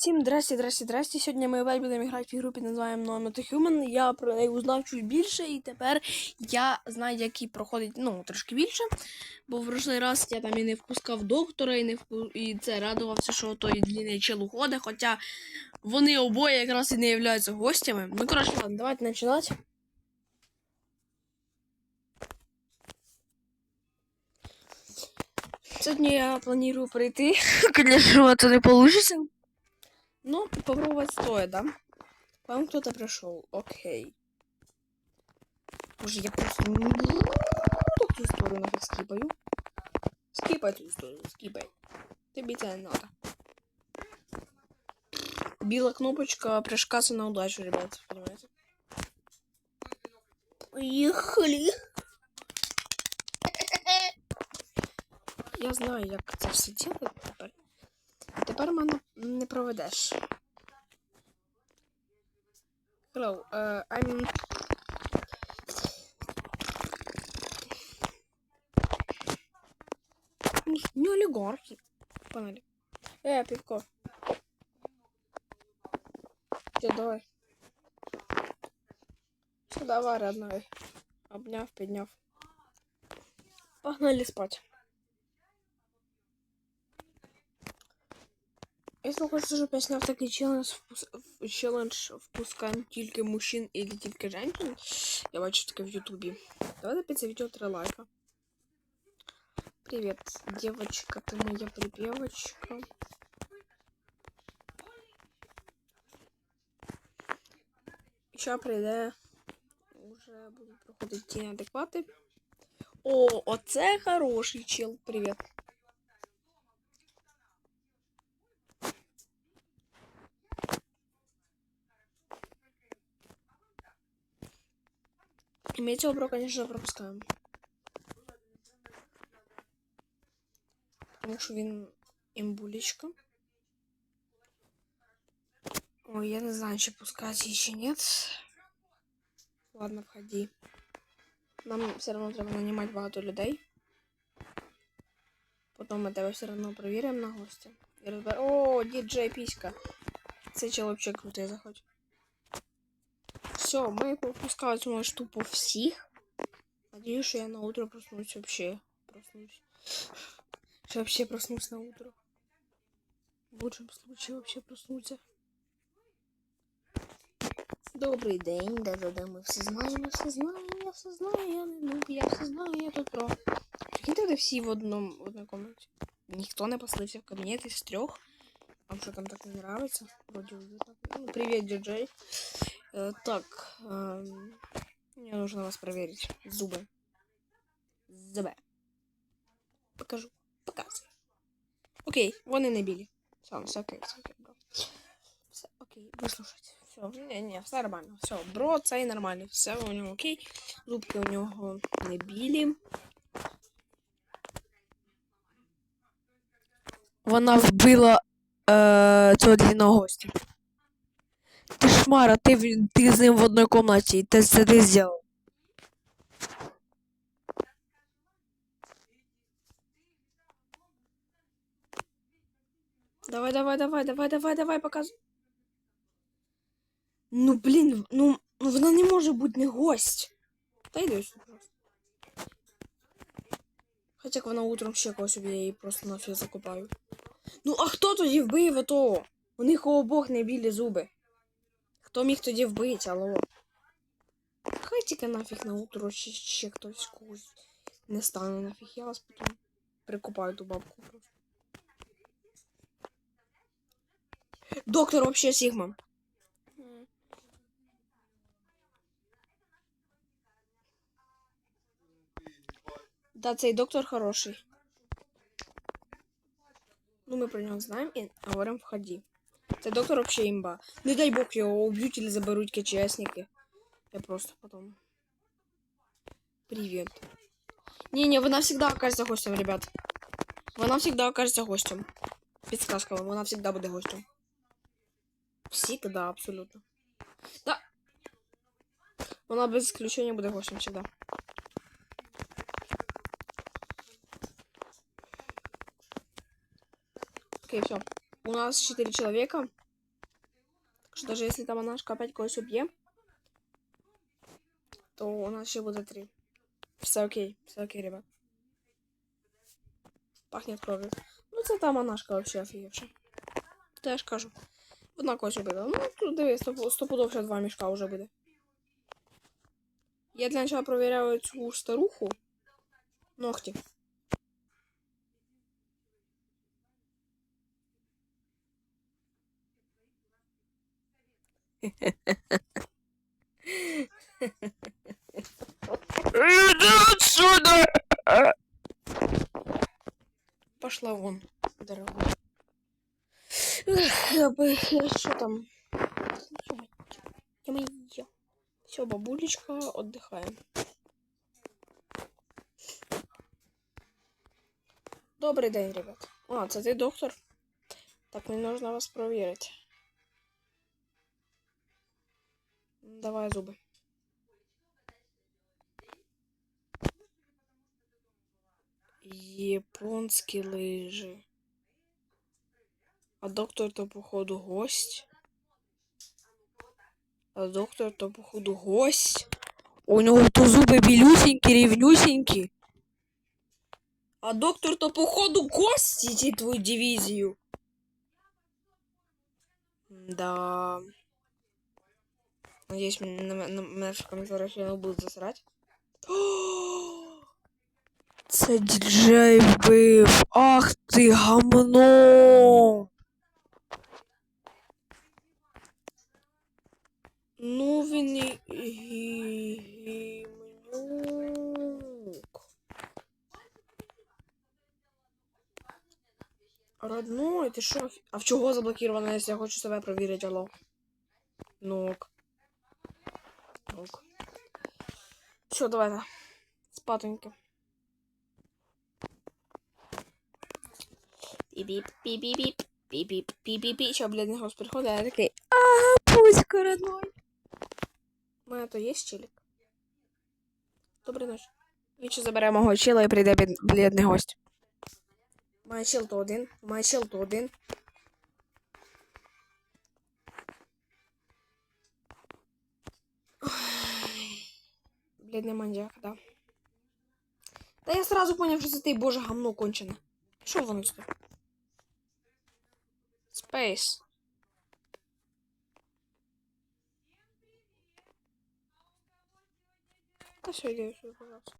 Всім здрасте, здрасте, здрасте. Сьогодні ми опять будемо грати в ігру під названням No Not Human. Я про неї узнав чуть більше, і тепер я знаю, як її проходить, ну, трошки більше. Бо в прошлий раз я там і не впускав доктора, і не впу... і це радувався, що той длинний чел уходить, хоча вони обоє якраз і не являються гостями. Ну, коротше, ладно, давайте починати. Сьогодні я планую прийти. Конечно, це не вийде. Ну, попробовать стоит, да? Вам кто-то пришел. Окей. Боже, я просто не буду эту историю нафиг скипаю. Скипай эту историю, скипай. Тебе это не надо. Била кнопочка прыжкаться на удачу, ребят, понимаете? Поехали. Я знаю, як це все делать. Тепер мене не проведеш. Hello, uh, I'm... Не, олигархи. Погнали. Э, пивко. Все, давай. Все, давай, родной. Обняв, підняв. Погнали спать. Якщо хочеш, щоб я сняв такий челендж, впус... в- челендж впускаємо тільки мужчин і тільки женщин, я бачу таке в Ютубі. Давайте під це відео три лайка. Привет, девочка, ты моя припевочка. Ще прийде, уже буду проходити ті неадеквати. О, оце хороший чел, привет. Мы конечно, пропускаем. Тому що він імбулечка. Ой, я не знаю, чи пускать чи нет. Ладно, входи. Нам все одно треба нанімати багато людей. Потім ми тебе все одно перевіримо на гостя. І розбер... О, діджей піська. Цей вообще крутий, заходь. Все, мы попускали цю штуку всіх. Надеюсь, что я на утро проснусь вообще. Проснусь. Что вообще проснусь на утро. В лучшем случае вообще проснуться. Добрий день, да да да ми все знаємо, все знаємо, я все знаю, я не нуб, я все знаю, я тут про. Прикиньте, де всі в одному в одній комнаті. Ніхто не послився в кабінет із трьох. Вам що там так не нравится? Вроде уютно. Ну, привет, диджей. Э, так, эм, мне нужно вас проверить. Зубы. Зубы. Покажу. Показывай. Окей, вони не білі. Все, все окей, все окей, бро. Все окей, вислушайте. Все, не, не, все нормально. Все, бро, це і нормально. Все у нього окей. Зубки у нього не білі. Вона вбила е, цього длинного гостя. Ты шмара, ты, в- ты с ним в одной комнате, и ты это ты сделал. Давай, давай, давай, давай, давай, давай, показуй. Ну, блін, ну, ну вона не може бути не гость. Та йди сюди просто. Хоча як вона утром ще когось собі, я її просто нафіг закопаю. Ну, а хто тоді вбив ото? У них у обох не білі зуби. Хто міг тоді вбити, алло? Хай тільки нафіг на утро ще, ще хтось когось не стане нафіг. Я вас потім прикопаю ту бабку просто. Доктор вообще Сігма. Да, цей доктор хороший. Ну, ми про нього знаємо і говоримо входи. Це доктор вообще імба. Не дай бог його уб'ють или заберуть КЧСники. Я просто потом. Привет. Не-не, вона всегда окажется гостем, ребят. Вона всегда окажется гостем. Підсказка вам, вона всегда буде гостем. Всегда, абсолютно. Да. Вона без исключения буде гостем всегда. Окей, все. У нас 4 человека. Так що даже якщо та монашка опять когось уб'є, то у нас ще буде три. Все окей, все окей, ребят. Пахнет кров'ю. Ну це та монашка вообще офігівша. Та я ж кажу. Одна когось убила. Ну, тут дивись, стоп- стопудов ще два мішка вже буде. Я для начала провіряю цю старуху. Ногті. Иди отсюда! Пошла вон, дорогой. Эх, что там? Все, бабулечка, отдыхаем. Добрий день, ребят. А, це ти доктор? Так, мені нужно вас проверить. Давай зуби. Японські лижи. А доктор то, походу, гость. А доктор то, походу, гость. У нього то зуби білюсінькі, рівнюсінькі. А доктор то, походу, гость идти твою дивизию. Да. Надеюсь, на, на, на, в комментариях не будут засрать. Це діджей вбив. Ах ти гамно. Ну, він і гімнюк. Родной, ти що? А в чого заблокировано, якщо я хочу себе провірити, алло? Ну. Ок. Все, давайте. Спатоньки. Піп-піп, піп-піп, піп-піп. Що, блядь, голос приходить, а я такий, Пуська родной. У мене то є челік. Добрий ночі. Ще забере мого чела і прийде блідний гость. Має чел то один, має чел то один. Ой, Блідний маньяк, да. Та я сразу поняв, що це ти, боже, гамно кончене. Що воно сюди? Space. Та все, йди сюди, пожалуйста.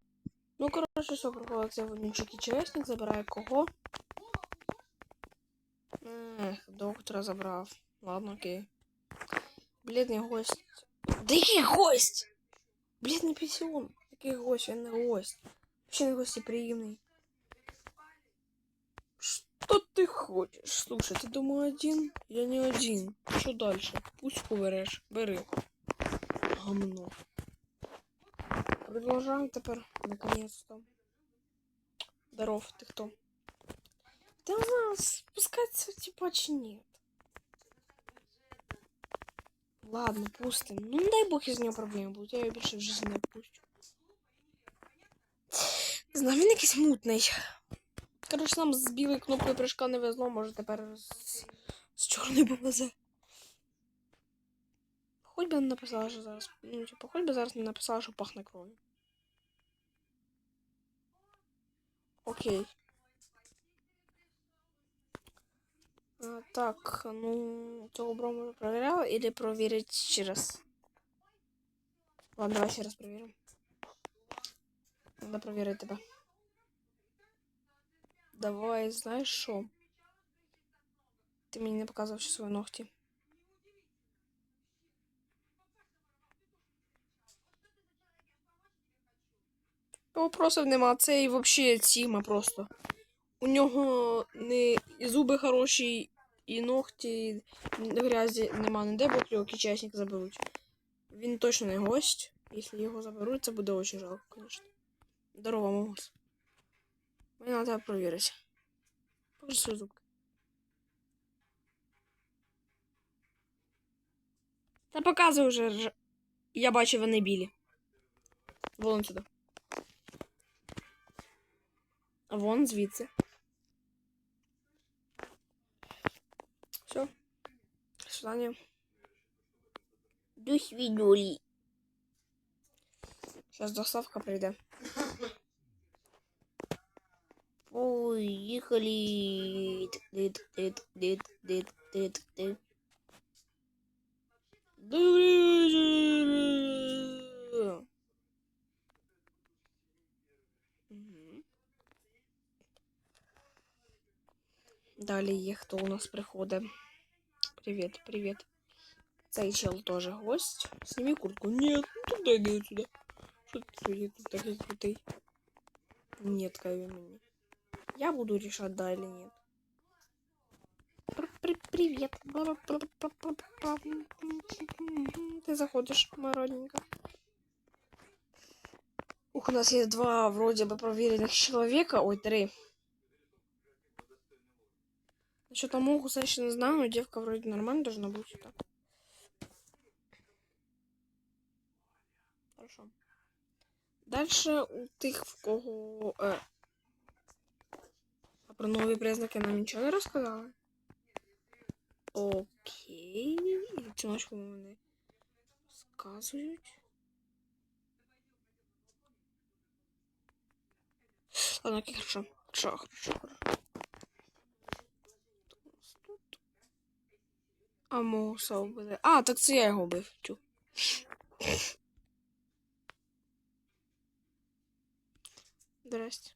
Ну, коротше, що проходить цей вонючий кічесник, забирає кого? Ех, доктора забрав. Ладно, окей. Блідний гость. Да який гость? Блідний пісюн. Який гость, він не гость. Вообще не гостеприимный. Что ты хочешь? Слушай, ты думаю один? Я не один. Что дальше? Пусть берешь. Бери. Гамно. Продолжаем теперь, наконец-то. Здоров, ты кто? Да у нас спускаться типа чи нет. Ладно, пустим. Ну, не дай бог из нее проблемы будут. Я ее больше в жизни не отпущу. Не Знаю, він якийсь мутний. Коротше, нам з білою кнопкою прыжка не везло, може тепер з, з чорною повезе. Хоч би не написала, що зараз. Ну, типу, хоч би зараз не написала, що пахне кров'ю. Окей. А, так, ну, цього бро ми проверяли, или проверить ще раз? Ладно, давай ще раз проверим. Надо проверить тебе. Давай, знаєш що? Ти мені не показував ще свої ногті. Вопросів нема, це і взагалі ціма просто. У нього не і зуби хороші, і ногті, і грязі нема ніде, бо його кичасник заберуть. Він точно не гость. Якщо його заберуть, це буде дуже жалко, звісно. Здорово, Могус. Мені треба тебе провірити. Покажи свої зубки. Та показуй вже. рж- Я бачу, вони білі. Вон сюди. Вон звідси. Все. До свидания. До свидули. Сейчас доставка придет. Поехали. Дит, дит, дит, дит, дит, дит. Далі є хто у нас приходить. Привіт, привіт. Цей чел теж гость. Сними куртку. Нет, ну тогда иди отсюда. Что ты тут тут такой крутый? Нет, Кевин, мне. Я буду решать, да или нет. Пр- при- Привет. Ты заходишь, моя родненька. Ух, у нас есть два вроде бы проверенных человека. Ой, три. Насчет Амогу, кстати, не знаю, но девка вроде нормально должна быть. Так. Хорошо. Дальше у тих, в кого. Е... А про нові признаки нам нічого не розказали? Окей. І цю ночку вони сказують. Ладно, окей, хорошо. Хорошо, хорошо, хорошо. Що у нас тут? А Моуса вбили. А, так це я його вбив. Чу. Здрасте.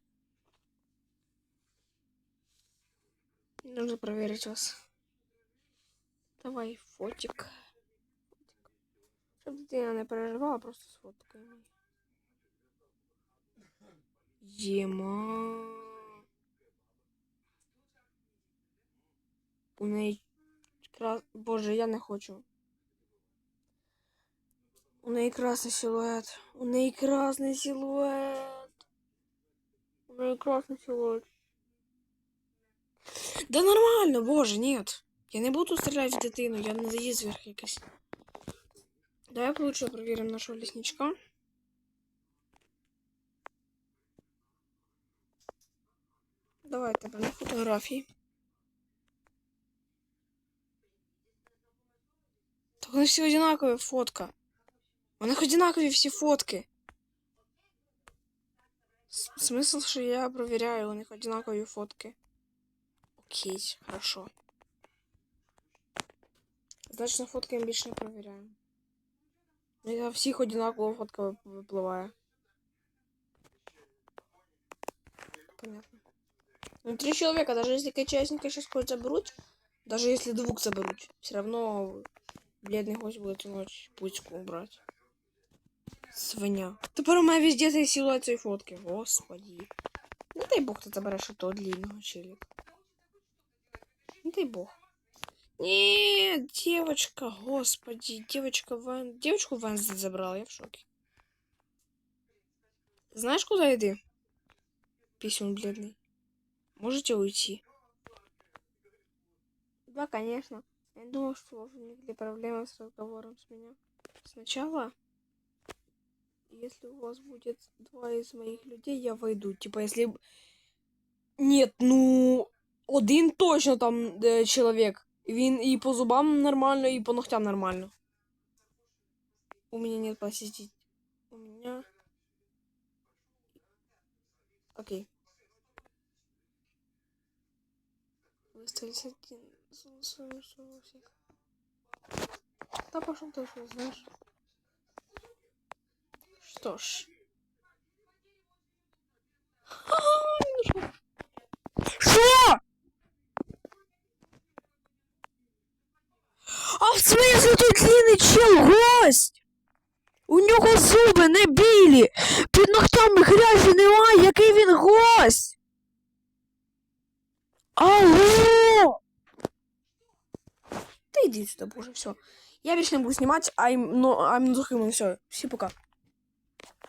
Нужно проверить вас. Давай, фотик. Щоб дитина не переживала, просто сфоткаємо. Єма. У неї крас... Боже, я не хочу. У неї красний силует. У неї красний силует. У неї красний силует. Да нормально, боже, нет. Я не буду стріляти в дитину, я не заїзд зверх якийсь. Давай лучше проверим нашего лесничка. Давай тебе на фотографії. вони всі одинакові фотка. У них одинакові всі фотки. С- Смисл, що я проверяю, у них одинакові фотки. Окей, хорошо. Значить, на фотки ми більше не проверяємо. Ну, Я всіх одинаково фотка вип- випливає. Понятно. Ну, три человека, даже если качасника сейчас хоть заберут, даже если двух заберут, все равно бледный гость будет тянуть пучку убрать. Свиня. Тепер у мене везде цей силует фотки. Господи. Не дай бог ти забереш того длинного челика. Не дай бог. Нет, девочка, господи, девочка Ван... Девочку Венсдей забрала, я в шоке. Знаешь, куда иди? Писюн бледный. Можете уйти? Да, конечно. Я думал, что возникли проблемы с разговором с меня. Сначала, если у вас будет два из моих людей, я войду. Типа, если... б- Нет, ну... Один точно там е, чоловік. Він і по зубам нормально, і по ногтям нормально. У меня нет посетить. У меня... Окей. Выставить один. Свою всех. Да пошел что, знаешь. Что ж. Що? А в смислі тут длинний чел гость? Все. Я вечно не буду снимать, I'm, no, I'm human, все. Все, пока.